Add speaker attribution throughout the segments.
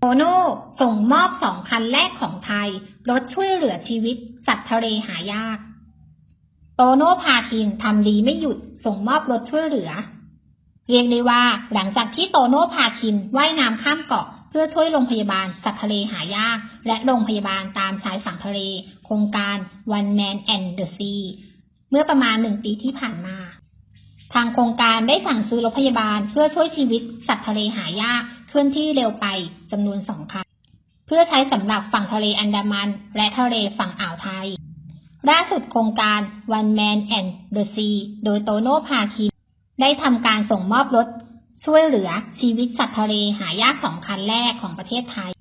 Speaker 1: โตโน่ส่งมอบสองคันแรกของไทย รถช่วยเหลือชีวิต สัตว์ทะเลหายาก โตโน่พาคินทำดีไม่หยุด ส่งมอบรถช่วยเหลือ เรียกได้ว่าหลังจากที่โตโน่พาคินว่ายน้ำข้ามเกาะ เพื่อช่วยโรงพยาบาลสัตว์ทะเลหายาก และโรงพยาบาลตามชายฝั่งทะเล โครงการ One Man and the Sea เมื่อประมาณหนึ่งปีที่ผ่านมา ทางโครงการได้สั่งซื้อรถพยาบาลเพื่อช่วยชีวิตสัตว์ทะเลหายาก เคลื่อนที่เร็วไปจำนวนสองคันเพื่อใช้สำหรับฝั่งทะเลอันดามัน และทะเลฝั่งอ่าวไทย ล่าสุดโครงการ One Man and the Sea โดยโตโน่พาคิน ได้ทำการส่งมอบรถ ช่วยเหลือชีวิตสัตว์ทะเลหายากสองคันแรกของประเทศไทย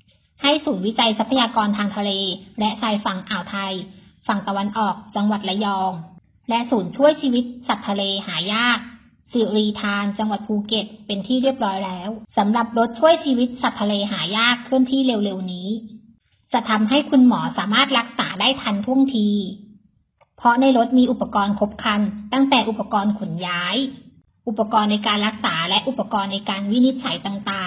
Speaker 1: ให้ศูนย์วิจัยทรัพยากรทางทะเล และชายฝั่งอ่าวไทย ฝั่งตะวันออกจังหวัดระยอง และศูนย์ช่วยชีวิตสัตว์ทะเลหายาก สิรีทาน จังหวัดภูเก็ต เป็นที่เรียบร้อยแล้วสำหรับรถช่วยชีวิตสัตว์ทะเลหายากเคลื่อนที่เร็วๆนี้ จะทำให้คุณหมอสามารถรักษาได้ทันท่วงที เพราะในรถมีอุปกรณ์ครบครัน ตั้งแต่อุปกรณ์ขนย้าย อุปกรณ์ในการรักษาและอุปกรณ์ในการวินิจฉัยต่าง